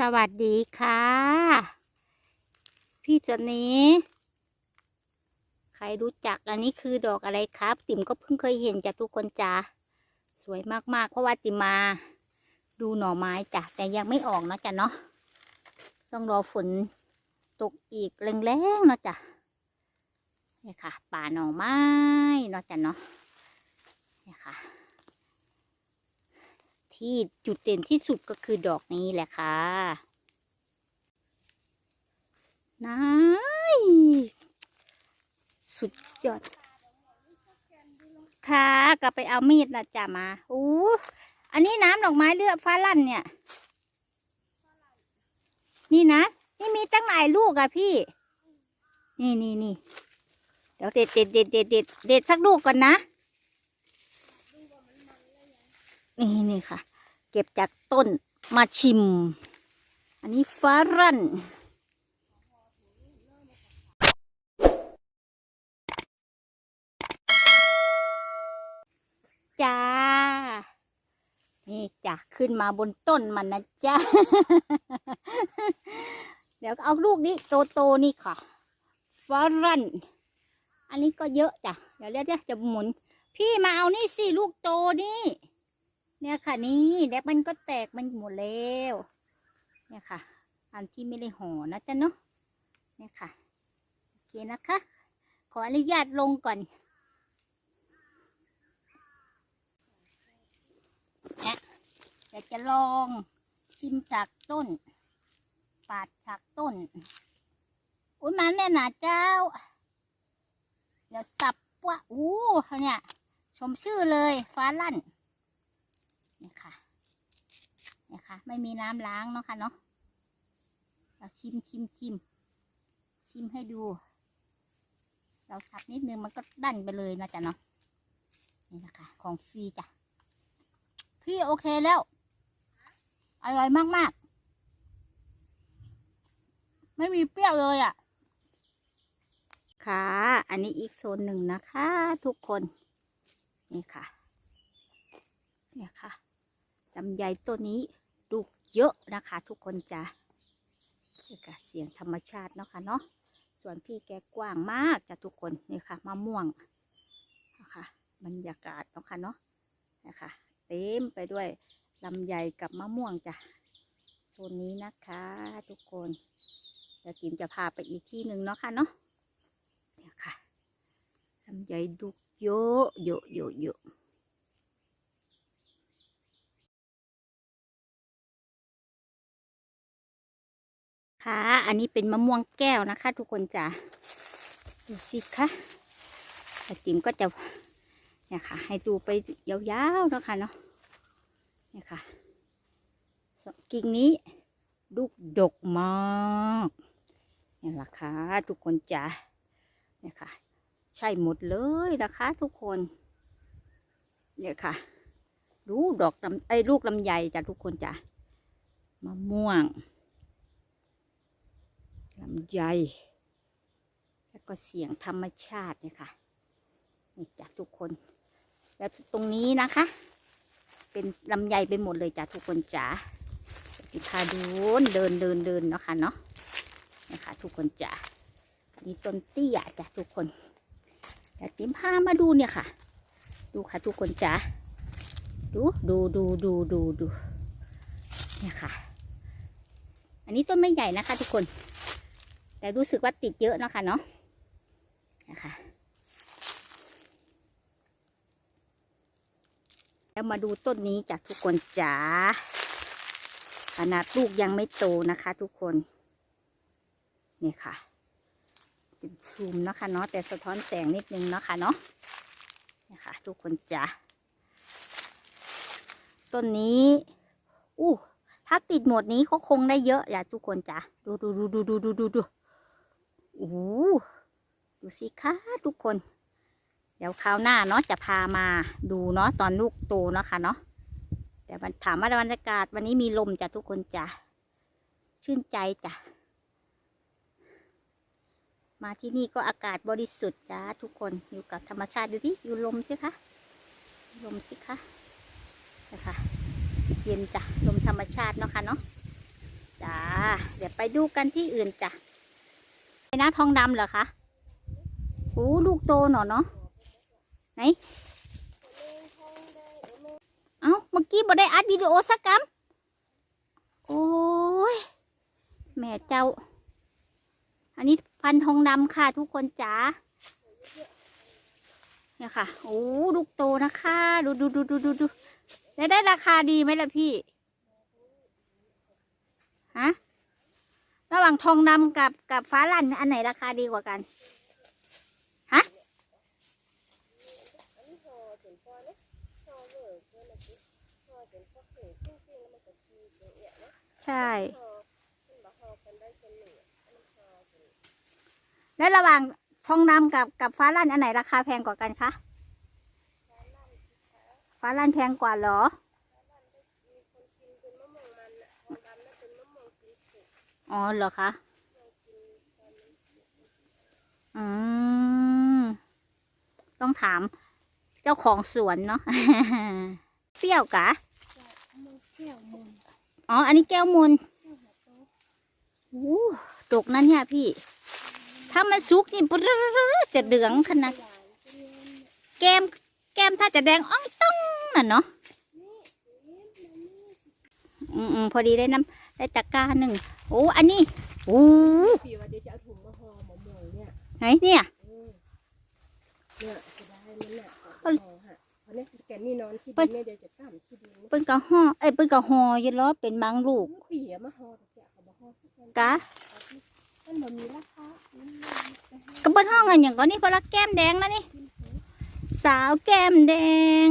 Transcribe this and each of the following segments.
สวัสดีค่ะ พี่จันนี้ใครรู้จักอันนี้คือดอกอะไรครับ ติ๋มก็เพิ่งเคยเห็นจ้ะทุกคนจ้าสวยมากๆ เพราะว่าติ๋มมา ดูหน่อไม้จ้ะแต่ยังไม่ออกนะจ้ะเนาะต้องรอฝนตกอีกแรงๆเนาะจ้ะนี่ค่ะ ป่าหน่อไม้เนาะจ้ะเนาะนี่ค่ะ ที่จุดเด่นที่สุดก็คือดอกนี้แหละค่ะนายสุดยอด ค่ะก็ไปเอามีดนะจ้ะมาอู้อันนี้น้ำดอกไม้เลือดฟ้าลั่นเนี่ย นี่นะ นี่มีตั้งหลายลูกอะพี่ นี่นี่นี่เดี๋ยวเด็ดเด็ดเด็ดเด็ดเด็ดเด็ดสักลูกก่อนนะ นี่นี่ค่ะ เก็บจากต้นมาชิม อันนี้ฟ้ารั่นจ้า นี่จ้ะขึ้นมาบนต้นมันนะจ้า เดี๋ยวเอาลูกนี้โตโตๆนี่ค่ะฟ้ารั่นอันนี้ก็เยอะจ้ะ เดี๋ยวเรียกจะหมุน พี่มาเอานี่สิลูกโตนี่ เนี่ยค่ะนี่แล้วมันก็แตกมันหมดแล้ว เนี่ยค่ะ อันที่ไม่ได้ห่อนะจ๊ะเนาะเนี่ยค่ะโอเคนะคะ ขออนุญาตลงก่อนเนี่ยเดี๋ยวจะลองชิมจากต้น ปาดจากต้น อุ้ยมันแน่หนาเจ้า เดี๋ยวสับว่าอู้เนี่ย ชมชื่อเลยฟ้าลั่น นี่ยค่ะเนี่ยค่ะ ไม่มีน้ำล้างเนาะค่ะเนาะเราชิมชิมชิมชิมให้ดู เราสับนิดนึงมันก็ดันไปเลยนะจ๊ะเนาะนี่นะคะของฟรีจ้ะพี่โอเคแล้ว อร่อยมากๆ ไม่มีเปรี้ยวเลยอะ่ะ ค่ะ อันนี้อีกโซนหนึ่งนะคะ ทุกคน นี่ค่ะ เนี่ยค่ะ ลำไยต้นนี้ลูกเยอะนะคะ ทุกคนจ้ะเสียงธรรมชาติเนาะค่ะเนาะส่วนพี่แกกว้างมากจ้ะทุกคนนี่ค่ะมะม่วงนะคะบรรยากาศเนาะค่ะเนาะนะคะเต็มไปด้วยลำไยกับมะม่วงจ้ะโซนนี้นะคะ ทุกคนเดี๋ยวจิมจะพาไปอีกที่หนึ่งเนาะค่ะเนาะเนี่ยค่ะลำไยดุกเยอะเยอะเยอะเยอะ ค่ะอันนี้เป็นมะม่วงแก้วนะคะ ทุกคนจ้ะดูสิคะแต่จิ๋มก็จะเนี่ยค่ะ ให้ดูไปยาวๆนะคะเนาะเนี่ยค่ะกิ่งนี้ลูกดกมากเนี่ยละค่ะ ทุกคนจ้ะเนี่ยค่ะ ใช่หมดเลยนะคะ ทุกคน เนี่ยค่ะ ดูดอกลำไอ้ลูกลำไยจ้ะทุกคนจ้ะมะม่วง ลำไยแล้วก็เสียงธรรมชาติเนี่ยค่ะนี่จ้ะทุกคน แล้วตรงนี้นะคะ เป็นลำไยไปหมดเลยจ้ะทุกคนจ๋าติพาดูเดินเดินเดินเนาะค่ะเนาะนะคะทุกคนจ๋าอันนี้ต้นเตี้ยจ้ะทุกคนแต่ติมพามาดูเนี่ยค่ะ ดูค่ะทุกคนจ๋าดูดูดูดูดูดูเนี่ยค่ะ อันนี้ต้นไม่ใหญ่นะคะทุกคน แต่รู้สึกว่าติดเยอะนะคะเนาะนะคะแล้วมาดูต้นนี้จากทุกคนจ๋าขนาดลูกยังไม่โตนะคะ ทุกคนนี่ค่ะเป็นซูมนะคะเนาะแต่สะท้อนแสงนิดนึงนะคะเนาะนี่ค่ะ ทุกคนจ๋าต้นนี้อู้ถ้าติดหมดนี้ก็คงได้เยอะอย่าทุกคนจ๋าดูดูดูดูดูดูดู โอ้ดูสิคะทุกคน เดี๋ยวคราวหน้าเนาะจะพามาดูเนาะตอนลูกโตเนาะค่ะเนาะแต่มันถามว่าบรรยากาศวันนี้มีลมจ้ะทุกคนจ้ะชื่นใจจ้ะมาที่นี่ก็อากาศบริสุทธิ์จ้าทุกคนอยู่กับธรรมชาติดูที่อยู่ลมสิคะลมสิคะนะคะเย็นจ้ะลมธรรมชาติเนาะค่ะเนาะจ้าดูกันที่อื่นจ้ะ นะทองดำเหรอคะโอ้ลูกโตหนอเนาะไหน เอ้า เมื่อกี้บ่ได้อัดวิดีโอสักกำโอ้ย แม่เจ้า อันนี้พันทองดำค่ะทุกคนจ๋า เนี่ยค่ะ โอ้ลูกโตนะคะ ดูดูดูดูดูดูแล้ได้ราคาดีไหมล่ะพี่ ฮะ ระหว่างทองดำกับกับฟ้าลั่นอันไหนราคาดีกว่ากัน ฮะ ใช่ แล้วระหว่างทองดำกับกับฟ้าลั่นอันไหนราคาแพงกว่ากันคะ ฟ้าลั่นแพงกว่าเหรอ อ๋อเหรอคะอืมต้องถาม เจ้าของสวนเนาะ เปรี้ยวกะอ๋อ อันนี้แก้วมูลโอ้ดกนะเนี่ยพี่ ถ้ามันสุกนี่ปรึ๊ดจะเหลืองขนาดแก้ม แก้มถ้าจะแดงอ่องต้องน่ะเนาะ อืมพอดีได้น้ำ ได้ตะกร้าหนึ่งโอ้อันนี้โอ้พี่ว่าเดี๋ยวจะเอาถุงมาห่อหมอหมวยเนี่ยไหนเนี่ยเออเนี่ยจะได้มันเนี่ยเอาไปห่อฮะเพราะเนี่ยแกนี่นอนที่ดินเนี่ยเดี๋ยวจะตั้มที่ดินเปิ้นกะห่อเอ้ยเปิ้นกะห่ออยู่ล้อเป็นบางลูกปีอะมาห่อแต่เขาบอกห่อสักวันกะมันบ่มีราคาอืมกระเปิ้นห้องอันอย่างก็นี่เพราะละแก้มแดงนะนี่สาวแก้มแดง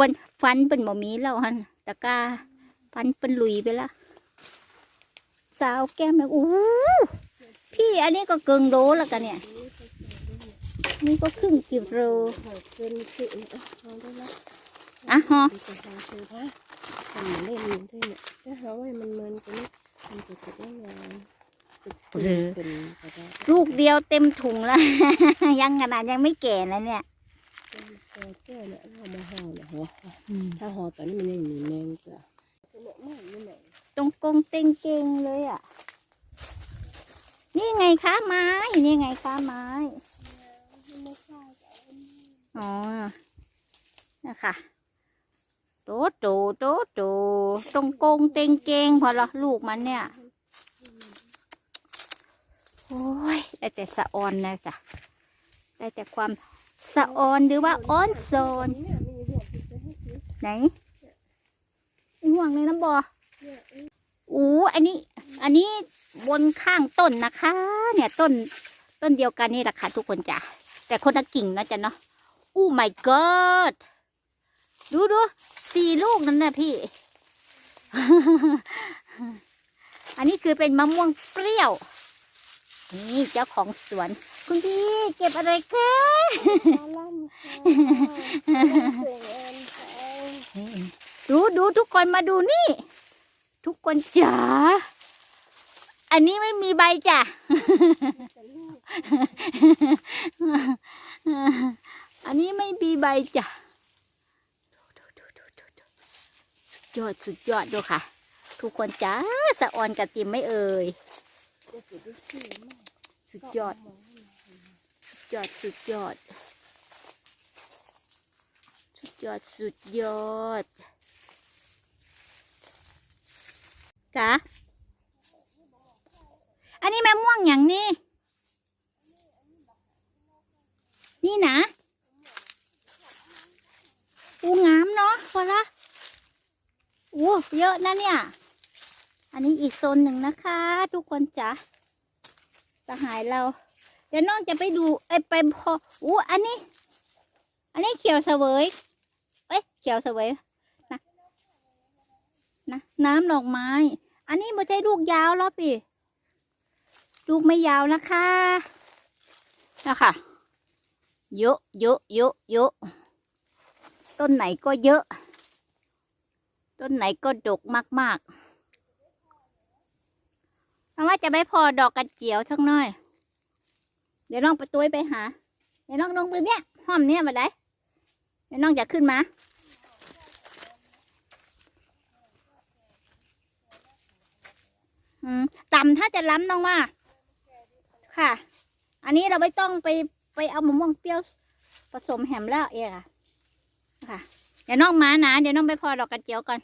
วันฟันเป็นบ่มีแล้วฮันตะกร้า ฟันเป็นหลุยไปละสาวแก้มแดงอู้พี่อันนี้ก็เกิงโลแล้วกันเนี่ย นี่ก็ครึ่งกิโลห่อเกินสิเนี่ยห่อได้แล้วอะห่อจะห่อเจอปะทำเล่นอยู่ด้วยเนี่ยถ้าหาว่ามันเมินกันนี่มันจะจะได้งานเป็นเป็นก็ได้ลูกเดียวเต็มถุงแล้ว ยังขนาดยังไม่แก่แล้วเนี่ยเป็นแก้เนี่ยเอามาห่อเนี่ยห่อถ้าห่อตอนนี้มันยังมีแมงจ้ะ ตรงกงเต็งเกงเลยอะ นี่ไงคะไม้ นี่ไงคะไม้ไม่ใช่อ๋อ นะคะโตโตโตโตตรงกงเต็งเกงพอละลูกมันเนี่ย โอ้ยได้แต่สะออนนะจ๊ะได้แต่ความสะออนหรือว่าอ้อนโซนไหน ห่วงเลยน้ำบอเนี่ยอู้อันนี้ อันนี้บนข้างต้นนะคะ เนี่ยต้นต้นเดียวกันนี่แหละค่ะทุกคนจ้ะแต่คนละกิ่งนะจ๊ะเนาะอู้ my god ดูดูสี่ลูกนั่นนะพี่ อันนี้คือเป็นมะม่วงเปรี้ยว นี่เจ้าของสวน คุณพี่เก็บอะไรคะป ดูดูทุกคนมาดูนี่ ทุกคนจ๋าอันนี้ไม่มีใบจ้ะอันนี้ไม่มีใบจ้ะดูดูดูดูดูสุดยอดสุดยอดดูค่ะ ทุกคนจ้าสะออนกับติมไม่เอ่ยสุดที่สี่มากสุดยอด สุดยอดสุดยอด สุดยอดสุดยอด จ้าอันนี้แม่ม่วงอย่างนี้ นี่นะอูงามเนาะพอละอู้เยอะนะเนี่ย อันนี้อีกโซนหนึ่งนะคะ ทุกคนจ้ะสหายเรา เดี๋ยวน้องจะไปดูเอ้ยไปพออู้อันนี้ อันนี้เขียวเสวยเอ้ยเขียวเสวยนะนะน้ำดอกไม้ อันนี้ไม่ใช่ลูกยาวหรอพี่ลูกไม่ยาวนะคะนะคะเยอะเยอะเยอะเยอะต้นไหนก็เยอะ ต้นไหนก็ดกมากๆเอาว่าจะไม่พอดอกกระเจียวทั้งน้อย เดี๋ยวน้องไปตุ้ยไปหา เดี๋ยวน้องลงไปเนี่ยห้อมเนี่ยมาได้เดี๋ยวน้องจะขึ้นมา อืมต่ำถ้าจะล้ำน้องว่า ค่ะ อันนี้เราไม่ต้องไปไปเอามะม่วงเปรี้ยวผสมแหมแล้วเองอะค่ะ เดี๋ยวน้องมานะ เดี๋ยวน้องไปพอดอกกระเจียวก่อน